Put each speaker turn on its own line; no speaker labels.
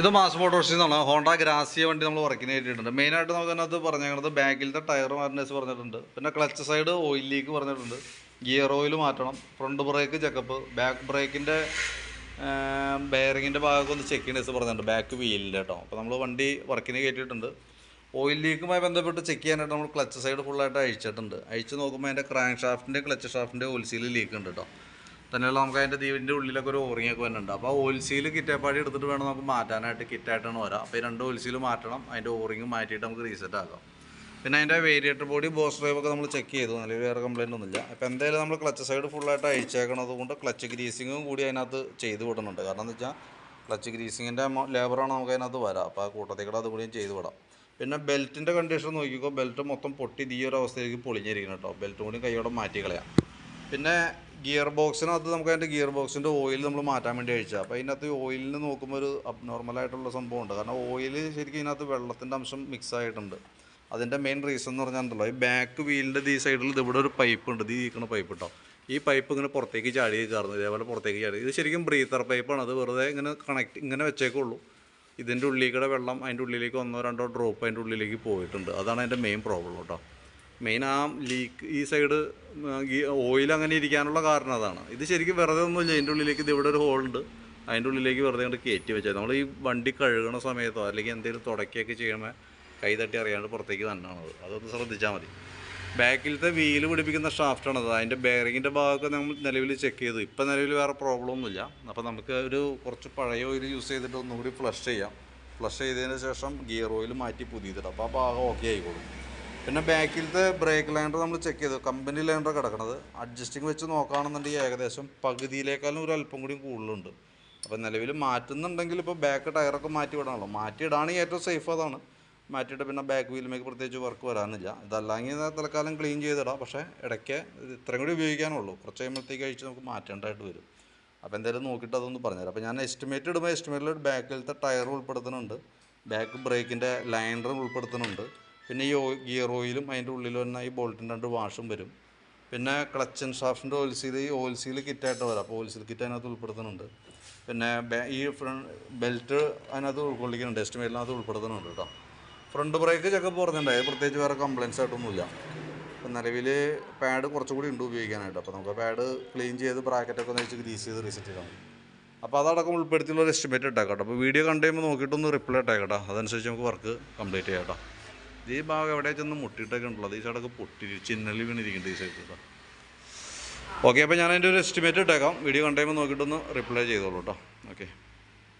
ഇത് മാസ് മോട്ടോർസിൽ നിന്നാണ് Honda Grazia വണ്ടി നമ്മൾ വർക്കിന് മെയിൻ ആയിട്ട് നമുക്ക് അതിനകത്ത് പറഞ്ഞേക്കുന്നത് ബാക്കിലത്തെ ടയർ മാറിനേഴ്സ് പറഞ്ഞിട്ടുണ്ട്. പിന്നെ ക്ലച്ച് സൈഡ് ഓയിൽ ലീക്ക് പറഞ്ഞിട്ടുണ്ട്. ഗിയർ ഓയിൽ മാറ്റണം. ഫ്രണ്ട് ബ്രേക്ക് ചെക്കപ്പ് ബാക്ക് ബ്രേക്കിന്റെ ബെയറിങ്ങിന്റെ ഭാഗമൊക്കെ ഒന്ന് ചെക്ക് ചെയ്യണേസ് പറഞ്ഞിട്ടുണ്ട്. ബാക്ക് വീലിന്റെ കേട്ടോ അപ്പോൾ നമ്മൾ വണ്ടി വർക്കിന് കയറ്റിയിട്ടുണ്ട് ഓയിൽ ലീക്കുമായി ബന്ധപ്പെട്ട് ചെക്ക് ചെയ്യാനായിട്ട് നമ്മൾ ക്ലച്ച് സൈഡ് ഫുള്ളായിട്ട് അഴിച്ചിട്ടുണ്ട്. അഴിച്ച് നോക്കുമ്പോൾ അതിന്റെ ക്രാങ്ക് ഷാഫ്റ്റിന്റെ ക്ലച്ച് ഷാഫ്റ്റിന്റെ ഓയിൽ ലീക്ക് ഉണ്ട് കേട്ടോ തന്നെയുള്ള നമുക്ക് അതിന്റെ ദീപിന്റെ ഉള്ളിലൊക്കെ ഒരു ഓറിങ്ങൊക്കെ വരുന്നുണ്ട്. അപ്പോൾ ആ ഓയിൽ സീൽ കിറ്റേപ്പാടി എടുത്തിട്ട് വേണം നമുക്ക് മാറ്റാനായിട്ട് കിറ്റായിട്ടാണ് വരാം. അപ്പോൾ ഈ രണ്ട് ഓയിൽ സീൽ മാറ്റണം അതിന്റെ ഓറിങ് മാറ്റിയിട്ട് നമുക്ക് റീസെറ്റ് ആക്കാം. പിന്നെ അതിന്റെ വേരിയേറ്റർ ബോഡി ബോസ് ഡ്രൈവ് ഒക്കെ നമ്മൾ ചെക്ക് ചെയ്തു. നല്ല വേറെ കംപ്ലൈന്റ് ഒന്നുമില്ല. അപ്പോൾ എന്തായാലും നമ്മൾ ക്ലച്ച് സൈഡ് ഫുള്ളായിട്ട് അഴിച്ചേക്കണത് കൊണ്ട് ക്ലച്ച് ഗ്രീസിങ്ങും കൂടി അതിനകത്ത് ചെയ്ത് വിടുന്നുണ്ട് കാരണം എന്ന് വെച്ചാൽ ക്ലച്ച് ഗ്രീസിങ്ങിന്റെ ലേബറാണ് നമുക്ക് അതിനകത്ത് വരാം. അപ്പോൾ ആ കൂട്ടത്തിൽ അത് കൂടിയും ചെയ്ത് വിടാം. പിന്നെ ബെൽറ്റിന്റെ കണ്ടീഷൻ നോക്കിക്കോ. ബെൽറ്റ് മൊത്തം പൊട്ടി ഈ ഒരു അവസ്ഥയിലേക്ക് പൊളിഞ്ഞിരിക്കണം കേട്ടോ. ബെൽറ്റ് കൂടി കൈയോടെ മാറ്റി കളയാം പിന്നെ ഗിയർ ബോക്സിനകത്ത് നമുക്ക് അതിന്റെ ഗിയർ ബോക്സിന്റെ ഓയിൽ നമ്മൾ മാറ്റാൻ വേണ്ടി അഴിച്ചാൽ അപ്പോൾ അതിനകത്ത് ഓയിലിന് നോക്കുമ്പോൾ ഒരു അബ്നോർമൽ ആയിട്ടുള്ള സംഭവം ഉണ്ട്. കാരണം ഓയിൽ ശരിക്കും ഇതിനകത്ത് വെള്ളത്തിന്റെ അംശം മിക്സ് ആയിട്ടുണ്ട്. അതിന്റെ മെയിൻ റീസൺ എന്ന് പറഞ്ഞാൽ ഈ ബാക്ക് വീലിന്റെ ഈ സൈഡിൽ ഇതിവിടെ ഒരു പൈപ്പ് ഉണ്ട്. ഇത് ഈക്കണ പൈപ്പ് കേട്ടോ ഈ പൈപ്പ് ഇങ്ങനെ പുറത്തേക്ക് ചാടി കയറുന്നു ഇതേപോലെ പുറത്തേക്ക് ചാടി. ഇത് ശരിക്കും ബ്രീത്തർ പൈപ്പാണ് അത് വെറുതെ ഇങ്ങനെ കണക്ട് ഇങ്ങനെ വെച്ചേക്കുള്ളൂ. ഇതിന്റെ ഉള്ളിൽ കൂടെ വെള്ളം അതിന്റെ ഉള്ളിലേക്ക് ഒന്നോ രണ്ടോ ഡ്രോപ്പ് അതിന്റെ ഉള്ളിലേക്ക് പോയിട്ടുണ്ട്. അതാണ് അതിന്റെ മെയിൻ പ്രോബ്ലം കേട്ടോ മെയിൻ ആ ലീക്ക് ഈ സൈഡ് ഓയിൽ അങ്ങനെ ഇരിക്കാനുള്ള കാരണം അതാണ്. ഇത് ശരിക്കും വെറുതെ ഒന്നുമില്ല. ഇതിന്റെ ഉള്ളിലേക്ക് ഇത് ഇവിടെ ഒരു ഹോളുണ്ട് അതിന്റെ ഉള്ളിലേക്ക് വെറുതെ കൊണ്ട് കയറ്റി വെച്ചാൽ നമ്മൾ ഈ വണ്ടി കഴുകണ സമയത്തോ അല്ലെങ്കിൽ എന്തെങ്കിലും തുടക്കുകയൊക്കെ ചെയ്യുമ്പോൾ കൈ തട്ടി അറിയാണ്ട് പുറത്തേക്ക് തന്നെയാണത് അതൊന്ന് ശ്രദ്ധിച്ചാൽ മതി. ബാക്കിലത്തെ വീൽ പിടിപ്പിക്കുന്ന ഷാഫ്റ്റാണത് അതിന്റെ ബെയറിങ്ങിന്റെ ഭാഗമൊക്കെ നമ്മൾ നിലവിൽ ചെക്ക് ചെയ്തു. ഇപ്പം നിലവിൽ വേറെ പ്രോബ്ലം ഒന്നുമില്ല. അപ്പോൾ നമുക്ക് ഒരു കുറച്ച് പഴയ ഓയിൽ യൂസ് ചെയ്തിട്ട് ഒന്നുകൂടി ഫ്ലഷ് ചെയ്യാം. ഫ്ലഷ് ചെയ്തതിന് ശേഷം ഗിയർ ഓയിൽ മാറ്റി പുതിയതിടാം. അപ്പോൾ ആ ഭാഗം ഓക്കെ ആയിക്കോളും. പിന്നെ ബാക്കിലത്തെ ബ്രേക്ക് ലൈനർ നമ്മൾ ചെക്ക് ചെയ്തു. കമ്പനി ലൈനർ കിടക്കണത്. അഡ്ജസ്റ്റിംഗ് വെച്ച് നോക്കുകയാണെന്നുണ്ടെങ്കിൽ ഏകദേശം പകുതിയിലേക്കാളും ഒരു അല്പം കൂടിയും കൂടുതലുണ്ട്. അപ്പോൾ നിലവിൽ മാറ്റുന്നുണ്ടെങ്കിൽ ഇപ്പോൾ ബാക്ക് ടയറൊക്കെ മാറ്റി വിടാണല്ലോ. മാറ്റി ഇടാണെങ്കിൽ ഏറ്റവും സേഫ് അതാണ്. മാറ്റിയിട്ട് പിന്നെ ബാക്ക് വീലുമേക്ക് പ്രത്യേകിച്ച് വർക്ക് വരാനില്ല. ഇതല്ലെങ്കിൽ തൽക്കാലം ക്ലീൻ ചെയ്തിടാം. പക്ഷേ ഇടയ്ക്ക് ഇത് ഇത്രയും കൂടി ഉപയോഗിക്കാനുള്ളൂ. കുറച്ച് കഴിയുമ്പോഴത്തേക്ക് കഴിച്ച് നമുക്ക് മാറ്റേണ്ടതായിട്ട് വരും. അപ്പോൾ എന്തായാലും നോക്കിയിട്ട് അതൊന്ന് പറഞ്ഞുതരാം. അപ്പോൾ ഞാൻ എസ്റ്റിമേറ്റ് ഇടുമ്പോൾ എസ്റ്റിമേറ്റിൽ ബാക്കിലത്തെ ടയർ ഉൾപ്പെടുത്തുന്നുണ്ട്. ബാക്ക് ബ്രേക്കിന്റെ ലൈനറും ഉൾപ്പെടുത്തുന്നുണ്ട്. പിന്നെ ഈ ഗിയർ ഓയിലും അതിന്റെ ഉള്ളിൽ തന്നെ ഈ ബോൾട്ടിന്റെ രണ്ട് വാഷും വരും. പിന്നെ ക്ലച്ച് ആൻഡ് ഷാഫ്റ്റിന്റെ ഓയിൽ സീൽ ഈ ഓയിൽ സീൽ കിറ്റായിട്ട് വരാം. അപ്പോൾ ഓയിൽ സീൽ കിറ്റ് അതിനകത്ത് ഉൾപ്പെടുത്തുന്നുണ്ട്. പിന്നെ ഈ ഫ്രണ്ട് ബെൽറ്റ് അതിനകത്ത് ഉൾക്കൊള്ളിക്കുന്നുണ്ട്. അത് ഉൾപ്പെടുത്തുന്നുണ്ട് കേട്ടോ. ഫ്രണ്ട് ബ്രേക്ക് ചെക്കപ്പ് പറഞ്ഞിട്ടുണ്ടായി. പ്രത്യേകിച്ച് വേറെ കംപ്ലയിൻസ് ആയിട്ടൊന്നുമില്ല. അപ്പം നിലവിൽ പാഡ് കുറച്ചുകൂടി ഉണ്ട് ഉപയോഗിക്കാനായിട്ട്. അപ്പോൾ നമുക്ക് പാഡ് ക്ലീൻ ചെയ്ത് ബ്രാക്കറ്റൊക്കെ ഒന്ന് വെച്ച് ഗ്രീസ് ചെയ്ത് റീസെറ്റ് ചെയ്യണം അപ്പോൾ അതടക്കം ഉൾപ്പെടുത്തിയുള്ള ഒരു എസ്റ്റിമേറ്റ് ഇട്ടേക്കട്ടോ അപ്പോൾ വീഡിയോ കണ്ടു കഴിയുമ്പോൾ നോക്കിയിട്ടൊന്ന് റിപ്ലൈ കേട്ടോ. അതനുസരിച്ച് നമുക്ക് വർക്ക് കംപ്ലീറ്റ് ചെയ്യാം കേട്ടോ. ഈ ഭാഗം എവിടെ ചെന്ന് മുട്ടിയിട്ടൊക്കെ ഉണ്ടല്ലോ. ഈ സൈഡൊക്കെ പൊട്ടി ചിന്നൽ വീണിരിക്കുന്നുണ്ട് ഈ സൈഡ് കേട്ടോ ഓക്കെ അപ്പോൾ ഞാൻ അതിന്റെ ഒരു എസ്റ്റിമേറ്റ് ഇട്ടേക്കാം. വീഡിയോ കണ്ടു നോക്കിയിട്ടൊന്ന് റിപ്ലൈ ചെയ്തോളൂ കേട്ടോ ഓക്കെ